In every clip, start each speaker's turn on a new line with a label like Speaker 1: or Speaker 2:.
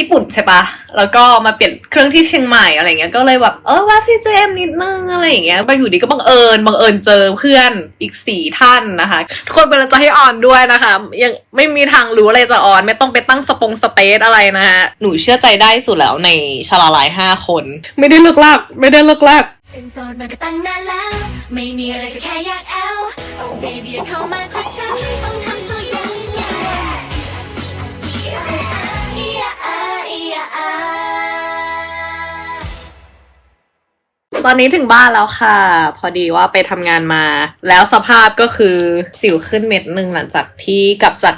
Speaker 1: ญี่ปุ่นใช่ปะแล้วก็มาเปลี่ยนเครื่องที่เชียงใหม่อะไรเงี้ย ก็เลยแบบเออว่าซีเจมนิดนึงอะไรอย่างเงี้ยไปอยู่ดีก็บังเอิญบังเอิญเจอเพื่อนอีกสี่ท่านนะคะทุกคนเป็นกำลังใจให้ออนด้วยนะคะ ยังไม่มีทางรู้อะไรจะออน ไม่ต้องไปตั้งสปงสเปซอะไรนะฮะหนูเชื่อใจได้สุดแล้วในชาลาลายห้าคน ไม่ได้เลิกลากไม่ได้เลิกลาก
Speaker 2: เป็นโสดมาก็ตั้งนานแล้ว ไม่มีอะไรก็แค่อยากแอล Oh baby อย่าเข้ามาทักฉันไม่ต้องทำ ตอน
Speaker 1: นี้ถึงบ้านแล้วค่ะ พอดีว่าไปทำงานมา แล้วสภาพก็คือสิวขึ้นเม็ดหนึ่งหลังจากที่กลับจาก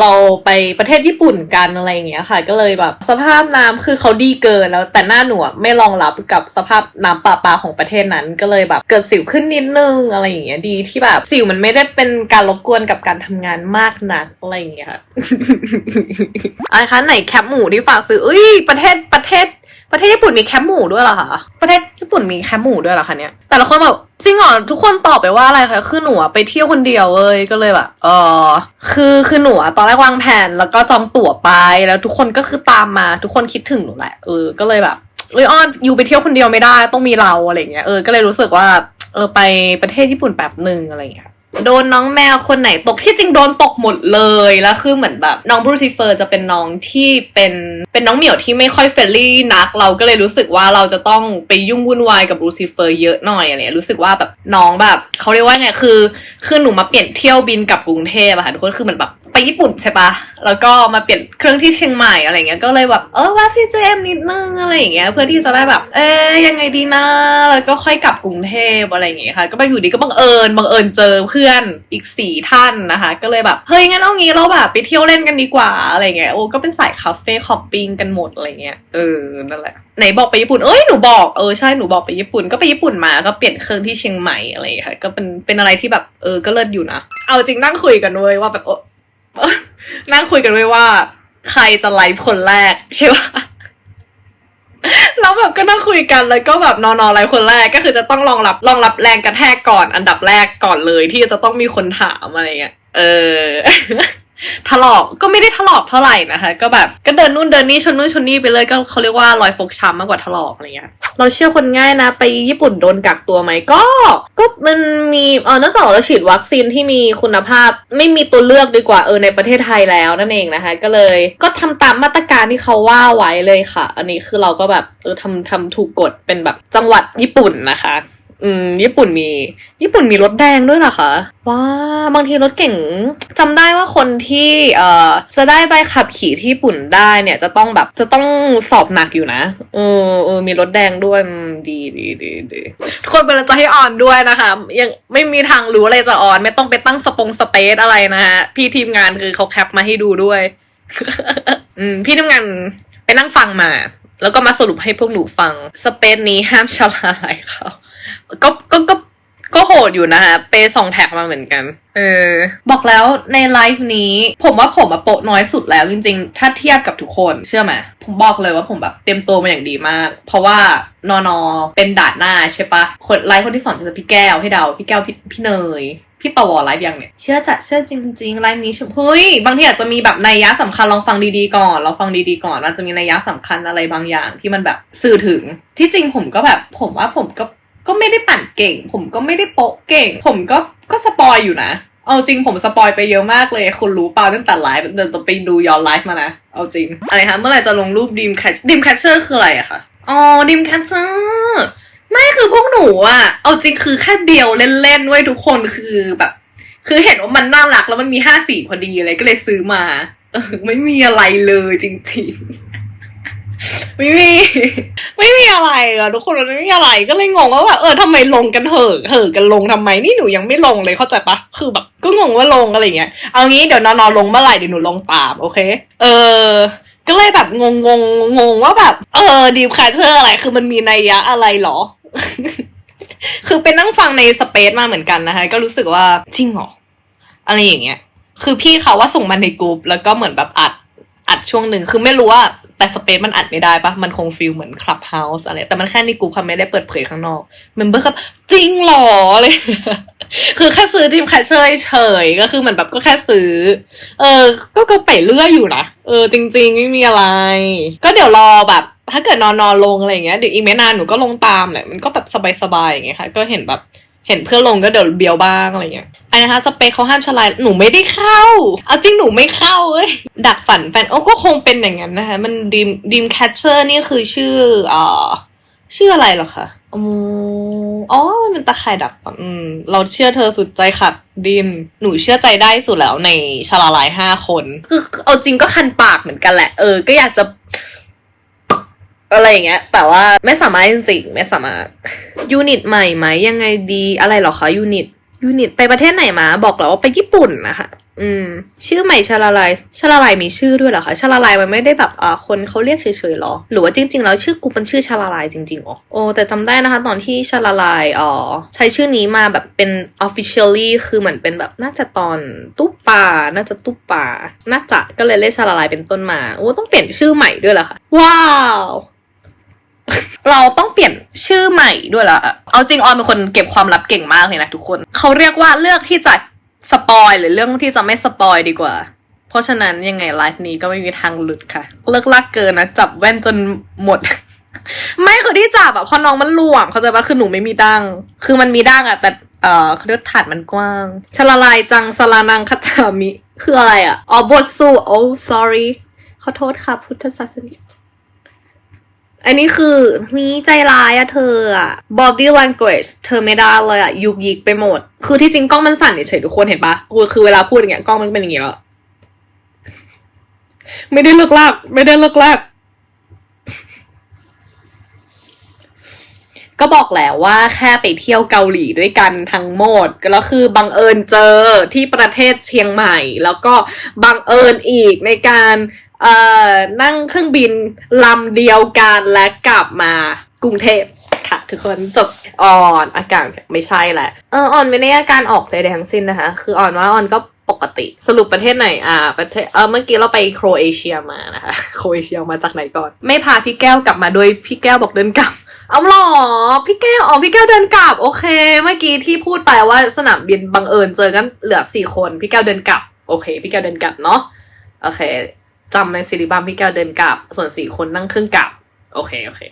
Speaker 1: เราไปประเทศญี่ปุ่นกันอะไรอย่างเงี้ยค่ะ ก็เลยแบบสภาพน้ำคือเขาดีเกินแล้วแต่หน้าหนูไม่รองรับกับสภาพน้ำประปาของประเทศนั้น ก็เลยแบบเกิดสิวขึ้นนิดนึงอะไรอย่างเงี้ยดีที่แบบสิวมันไม่ได้เป็นการรบกวนกับการทำงานมากนักอะไรอย่างเงี้ยค่ะอะไรคะไหนแคปหมูที่ฝากซื้อเอ้ยประเทศประเทศ ประเทศญี่ปุ่นมีแคปหมูด้วยเหรอคะ ประเทศญี่ปุ่นมีแคปหมูด้วยเหรอคะเนี่ย แต่ละคนแบบจริงเหรอทุกคนตอบไปว่าอะไรคะ คือหนูอะไปเที่ยวคนเดียวเว้ย ก็เลยแบบ เออคือคือหนูอะตอนแรกวางแผนแล้วก็จองตั๋วไป แล้วทุกคนก็คือตามมา ทุกคนคิดถึงหนูแหละ เออ ก็เลยแบบเอ้ยอ้อนอยู่ไปเที่ยวคนเดียวไม่ได้ ต้องมีเราอะไรเงี้ย เออ ก็เลยรู้สึกว่า เออ ไปประเทศญี่ปุ่นแบบหนึ่งอะไรเงี้ย โดนน้องแมวคนไหนตกที่จริงโดนตกหมดเลยแล้วคือเหมือนแบบน้องบรูซิเฟอร์จะเป็นน้องที่เป็นเป็นน้องเหมียวที่ไม่ค่อยเฟรนลี่นัก เราก็เลยรู้สึกว่าเราจะต้องไปยุ่งวุ่นวายกับบรูซิเฟอร์เยอะหน่อยอะไรเงี้ยรู้สึกว่าแบบน้องแบบเขาเรียกว่าไงคือ คือหนูมาเปลี่ยนเที่ยวบินกับกรุงเทพอะค่ะทุกคนคือเหมือนแบบ ไปญี่ปุ่นใช่ปะแล้วก็มาเปลี่ยนเครื่องที่เชียงใหม่อะไรเงี้ย ก็เลยแบบเออว่าซีเจมนิดนึงอะไรอย่างเงี้ย เพื่อที่จะได้แบบ เอ๊ยยังไงดีนะ แล้วก็ค่อยกลับกรุงเทพอะไรอย่างเงี้ยค่ะ ก็ไปอยู่ดีก็บังเอิญบังเอิญเจอเพื่อนอีกสี่ท่านนะคะ ก็เลยแบบเฮ้ยงั้นเอางี้เราแบบไปเที่ยวเล่นกันดีกว่าอะไรเงี้ย โอ้ก็เป็นสายคาเฟ่คอปปิ้งกันหมดอะไรเงี้ย เออ นั่นแหละ ไหนบอกไปญี่ปุ่น เอ้ยหนูบอก เออใช่หนูบอกไปญี่ปุ่น ก็ไปญี่ปุ่นมา ก็เปลี่ยนเครื่องที่เชียงใหม่อะไรค่ะ ก็เป็นเป็นอะไรที่แบบเออก็เลิศอยู่นะ เอาจริงนั่งคุยกันเว้ยว่าแบบ นั่งคุยกันไว้ว่า ใครจะไลฟ์คนแรกใช่ปะแล้วแบบก็นั่งคุยกันแล้วก็แบบนอนๆไลฟ์คนแรกก็คือจะต้องรองรับรองรับแรงกระแทกก่อนอันดับแรกก่อนเลยที่จะต้องมีคนถามอะไรเงี้ยเออ ถลอกก็ไม่ได้ถลอกเท่าไหร่นะคะ ก็แบบก็เดินนู่นเดินนี่ชนนู่นชนนี่ไปเลยก็เขาเรียกว่ารอยฟกช้ำมากกว่าถลอกอะไรเงี้ยเราเชื่อคนง่ายนะ ไปญี่ปุ่นโดนกักตัวไหมก็ ก็มันมีเออเนื่องจากเราฉีดวัคซีนที่มีคุณภาพ ไม่มีตัวเลือกดีกว่าเออในประเทศไทยแล้วนั่นเองนะคะ ก็เลย ก็ทำตามมาตรการที่เขาว่าไว้เลยค่ะ อันนี้คือเราก็แบบเออทำทำถูกกฎเป็นแบบจังหวัดญี่ปุ่นนะคะ อืม ญี่ปุ่นมี ญี่ปุ่นมีรถแดงด้วยเหรอคะว้าบางทีรถเก่งจำได้ว่าคนที่เอ่อจะได้ใบขับขี่ที่ญี่ปุ่นได้เนี่ย จะต้องแบบจะต้องสอบหนักอยู่นะเออเออมีรถแดงด้วยดีดีดีดีทุกคนเป็นกำลังใจให้ออนด้วยนะคะ ยังไม่มีทางรู้อะไรจะออน ไม่ต้องไปตั้งสปงสเปซอะไรนะฮะพี่ทีมงานคือเขาแคปมาให้ดูด้วย อืม พี่ทำงานไปนั่งฟังมา แล้วก็มาสรุปให้พวกหนูฟังสเปซนี้ห้ามชลาอะไรเขา ก็ก็ก็ก็โหดอยู่นะคะเปย์สองแท็กมาเหมือนกัน เออ บอกแล้วในไลฟ์นี้ ผมว่าผมอะโปะน้อยสุดแล้วจริงๆ ถ้าเทียบกับทุกคนเชื่อไหมผมบอกเลยว่าผมแบบเตรียมตัวมาอย่างดีมาก เพราะว่านอนอเป็นด่านหน้าใช่ปะคนไลฟ์คนที่สองจะเป็นพี่แก้วให้เดาพี่แก้วพี่พี่เนยพี่ตวไลฟ์ยังเนี่ยเชื่อจะเชื่อจริงๆไลฟ์นี้ชมเฮ้ยบางทีอาจจะมีแบบนัยยะสำคัญลองฟังดีๆก่อนลองฟังดีๆก่อนอาจจะมีนัยยะสำคัญอะไรบางอย่างที่มันแบบสื่อถึงที่จริงผมก็แบบผมว่าผมก็ ก็ไม่ได้ปั่นเก่ง ผมก็ไม่ได้โป๊ะเก่ง ผมก็ก็สปอยอยู่นะ เอาจริงผมสปอยไปเยอะมากเลย คุณรู้เปล่าตั้งแต่ไลฟ์เดินตไปดูย้อนไลฟ์มานะ เอาจริง อะไรคะเมื่อไหร่จะลงรูปดีมแคชดีมแคชเชอร์คืออะไรอะคะอ๋อดีมแคชเชอร์ไม่คือพวกหนูอะเอาจริงคือแค่เบียวเล่นๆไว้ทุกคนคือแบบ คือเห็นว่ามันน่ารักแล้วมันมีห้าสีพอดีอะไรก็เลยซื้อมา เออไม่มีอะไรเลยจริงๆ ไม่มีไม่มีอะไรอะทุกคนมันไม่มีอะไรก็เลยงงว่าแบบเออทำไมลงกันเถอะเหอะกันลงทำไมนี่หนูยังไม่ลงเลยเข้าใจปะคือแบบก็งงว่าลงอะไรเงี้ยเอางี้เดี๋ยวนอนลงเมื่อไหร่เดี๋ยวหนูลงตามโอเค เออก็เลยแบบงงงงงงว่าแบบ เออดีคาเชอร์อะไรคือมันมีนัยยะอะไรหรอ คือไปนั่งฟังในสเปซมาเหมือนกันนะคะก็รู้สึกว่าจริงหรออะไรอย่างเงี้ย คือพี่เขาว่าส่งมาในกลุ่มแล้วก็เหมือนแบบอัดอัดช่วงหนึ่งคือไม่รู้ว่า แต่สเปซมันอัดไม่ได้ปะมันคงฟิลเหมือนคลับเฮาส์อะไร แต่มันแค่ในกลุ่มค่ะไม่ได้เปิดเผยข้างนอกเมมเบอร์ครับ จริงหรอเลย คือแค่ซื้อทีมแคชเชอร์เฉยก็คือเหมือนแบบก็แค่ซื้อ เออ ก็ก็ไปเรื่อยอยู่นะ เออ จริง ๆ ไม่มีอะไร ก็เดี๋ยวรอแบบถ้าเกิดนอนนอนลงอะไรอย่างเงี้ยเดี๋ยวอีกไม่นานหนูก็ลงตามแหละมันก็แบบสบายๆอย่างเงี้ยค่ะ ก็เห็นแบบ เห็นเพื่อนลงก็เดี๋ยวเบียวบ้างอะไรเงี้ยอันนะคะสเปคเขาห้ามชลายหนูไม่ได้เข้า เอาจริงหนูไม่เข้าเว้ยดักฝันแฟนโอ้ก็คงเป็นอย่างนั้นนะคะ มันดีมดีมแคชเชอร์นี่คือชื่อเอ่อชื่ออะไรหรอคะอ๋อมันตะข่ายดักฝันเราเชื่อเธอสุดใจขัดดินหนูเชื่อใจได้สุดแล้วในชาลาลายห้าคน คือเอาจริงก็คันปากเหมือนกันแหละ เออ ก็อยากจะ อะไรอย่างเงี้ย แต่ว่าไม่สามารถจริงๆไม่สามารถยูนิตใหม่ไหมยังไงดีอะไรหรอคะยูนิตยูนิตไปประเทศไหนมา บอกแล้วว่าไปญี่ปุ่นนะคะอืม ชื่อใหม่ชาลาลายชาลาลายมีชื่อด้วยเหรอคะชาลาลายมันไม่ได้แบบอ่าคนเขาเรียกเฉยๆหรอ หรือว่าจริง ๆ แล้วชื่อกูมันชื่อชาลาลายจริงๆอ๋อโอ้แต่จำได้นะคะ ตอนที่ชาลาลายอ๋อใช้ชื่อนี้มาแบบเป็น officially คือเหมือนเป็นแบบน่าจะตอนตุ๊ปป่าน่าจะตุ๊ปป่าน่าจะก็เลยเรียกชาลาลายเป็นต้นมาโอ้ต้องเปลี่ยนชื่อใหม่ด้วยเหรอคะว้าว เราต้องเปลี่ยนชื่อใหม่ด้วยละเอาจริงออนเป็นคนเก็บความลับเก่งมากเลยนะทุกคน เขาเรียกว่าเลือกที่จะสปอยหรือเรื่องที่จะไม่สปอยดีกว่า เพราะฉะนั้นยังไงไลฟ์นี้ก็ไม่มีทางหลุดค่ะ เลิกลากเกินนะจับแว่นจนหมด ไม่คือที่จับอะเพราะน้องมันหลวมเขาใจปะคือหนูไม่มีดังคือมันมีดังอะแต่เอ่อเขาเรียกถาดมันกว้างชลาลายจังสลานังคัจฉามิ คืออะไรอะอ๋อบทสู้โอ้ sorry ขอโทษค่ะ พุทธศาสนิก อันนี้คือนี่ใจร้ายอะเธออะ body language เธอไม่ได้เลยอะยุกยิกไปหมด คือที่จริงกล้องมันสั่นเฉยๆทุกคนเห็นปะคือเวลาพูดอย่างเงี้ยกล้องมันเป็นอย่างเงี้ยแล้วไม่ได้เลิกลากไม่ได้เลิกลาก ก็บอกแล้วว่าแค่ไปเที่ยวเกาหลีด้วยกันทั้งหมดก็แล้วคือบังเอิญเจอที่ประเทศเชียงใหม่ แล้วก็บังเอิญอีกในการเอ่อนั่งเครื่องบินลำเดียวกันและกลับมากรุงเทพค่ะ ทุกคนจบออนอาการไม่ใช่แหละเออออนไม่ได้อาการออกใดๆทั้งสิ้นนะคะ คือออนว่าออนก็ปกติสรุปประเทศไหนอ่าประเทศเออเมื่อกี้เราไปโครเอเชียมานะคะโครเอเชียมาจากไหนก่อน ไม่พาพี่แก้วกลับมาโดยพี่แก้วบอกเดินกลับ เอาหรอพี่แก้วอ๋อพี่แก้วเดินกลับ โอเค เมื่อกี้ที่พูดไปว่าสนามบินบังเอิญเจอกันเหลือสี่คน พี่แก้วเดินกลับ โอเค พี่แก้วเดินกลับเนาะโอเคจำในซีรีส์บัมพี่แก้วเดินกลับ ส่วนสี่คนนั่งเครื่องกลับ โอเค โอเค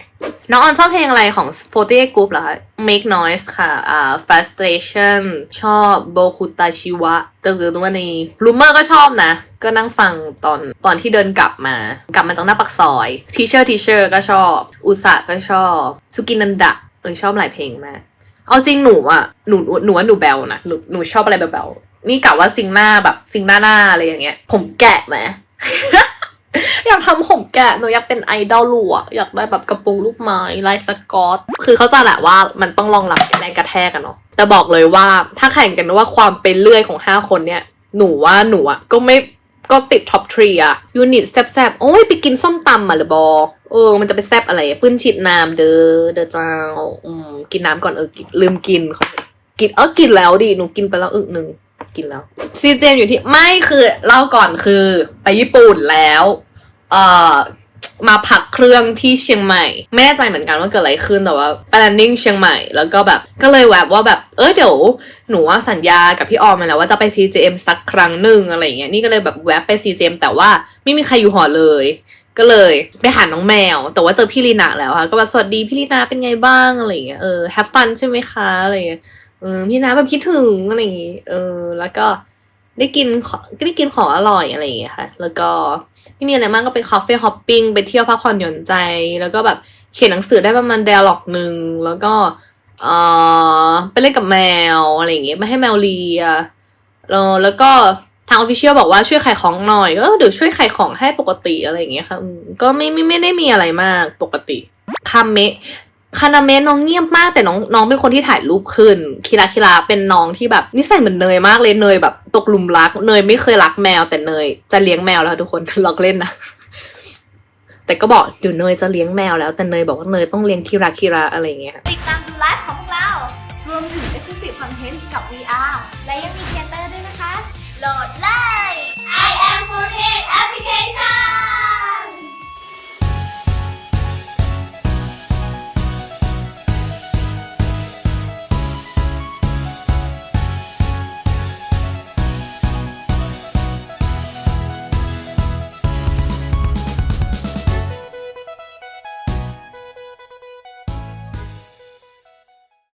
Speaker 1: น้องออนชอบเพลงอะไรของ48 Group เหรอคะ Make Noise ค่ะอ่า Frustration ชอบ Bokuta Shiwa แต่คือตัวนี้ Rumor ก็ชอบนะ ก็นั่งฟังตอนตอนที่เดินกลับมา กลับมาจากหน้าปักซอย Teacher Teacher ก็ชอบ อุสะก็ชอบสุกินันดะเออชอบหลายเพลงมาก เอาจริงหนูอะหนูหนูว่าหนูแบลนะหนูหนูชอบอะไรแบบแบลนี่กะว่าซิงหน้าแบบซิงหน้าหน้าอะไรอย่างเงี้ย ผมแกะไหม อยากทำผมแกะหนูอยากเป็นไอดอลลูอะอยากได้แบบกระโปรงลูกไม้ลายสกอต คือเขาใจะแหละว่ามันต้องรองรับแรงกระแทกกันเนาะ แต่บอกเลยว่าถ้าแข่งกันว่าความเป็นเลื่อยของห้าคนเนี่ย หนูว่าหนูอะก็ไม่ก็ติดท็อปทรีอะยูนิตแซบๆ โอ้ยไปกินส้มตำมาหรือบอ เออ มันจะไปแซบอะไรปื้นฉีดน้ำเด้อเด้อเจ้าอืมกินน้ำก่อนเออลืมกิน กินเออกินแล้วดิหนูกินไปแล้วอึกหนึ่ง กินแล้วซีเจมอยู่ที่ไม่คือเล่าก่อนคือไปญี่ปุ่นแล้ว เอ่อมาพักเครื่องที่เชียงใหม่ ไม่แน่ใจเหมือนกันว่าเกิดอะไรขึ้นแต่ว่าไปแลนดิ้งเชียงใหม่แล้วก็แบบก็เลยแวบว่าแบบเออเดี๋ยวหนูว่าสัญญากับพี่ออมมาแล้วว่าจะไป CJM สักครั้งหนึ่งอะไรเงี้ยนี่ก็เลยแบบแวบไป CJM แต่ว่าไม่มีใครอยู่หอเลย ก็เลยไปหาน้องแมว แต่ว่าเจอพี่ลีนาแล้วค่ะก็แบบสวัสดีพี่ลีนาเป็นไงบ้างอะไรเงี้ยเออ have fun ใช่ไหมคะอะไรเงี้ย เออพี่นาแบบคิดถึงอะไรอย่างงี้ เออ แล้วก็ได้กินของก็ได้กินของอร่อยอะไรอย่างเงี้ยค่ะ แล้วก็ไม่มีอะไรมากก็ไปคาเฟ่ฮอปปิ้งไปเที่ยวพักผ่อนหย่อนใจ แล้วก็แบบเขียนหนังสือได้ประมาณเดลล็อกหนึ่งแล้วก็เออไปเล่นกับแมวอะไรอย่างเงี้ยไม่ให้แมวเลียแล้วแล้วก็ทางออฟฟิเชียลบอกว่าช่วยขายของหน่อยก็เดี๋ยวช่วยขายของให้ปกติอะไรอย่างเงี้ยค่ะก็ไม่ไม่ไม่ได้มีอะไรมากปกติคาเมะ คานาเมะน้องเงียบมากแต่น้องน้องเป็นคนที่ถ่ายรูปขึ้น คิราคิราเป็นน้องที่แบบนิสัยเหมือนเนยมากเลยเนยแบบตกหลุมรัก เนยไม่เคยรักแมว แต่เนยจะเลี้ยงแมวแล้วทุกคนลอกเล่นนะแต่ก็บอกอยู่เนยจะเลี้ยงแมวแล้วแต่เนยบอกว่าเนยต้องเลี้ยงคิราคิราอะไรเงี้ย
Speaker 3: ติดตามดูไลฟ์ของพวกเรา รวมถึง exclusive content กับ VR และยังมีเทเตอร์ด้วยนะคะ โหลดเลย I am f o o d Application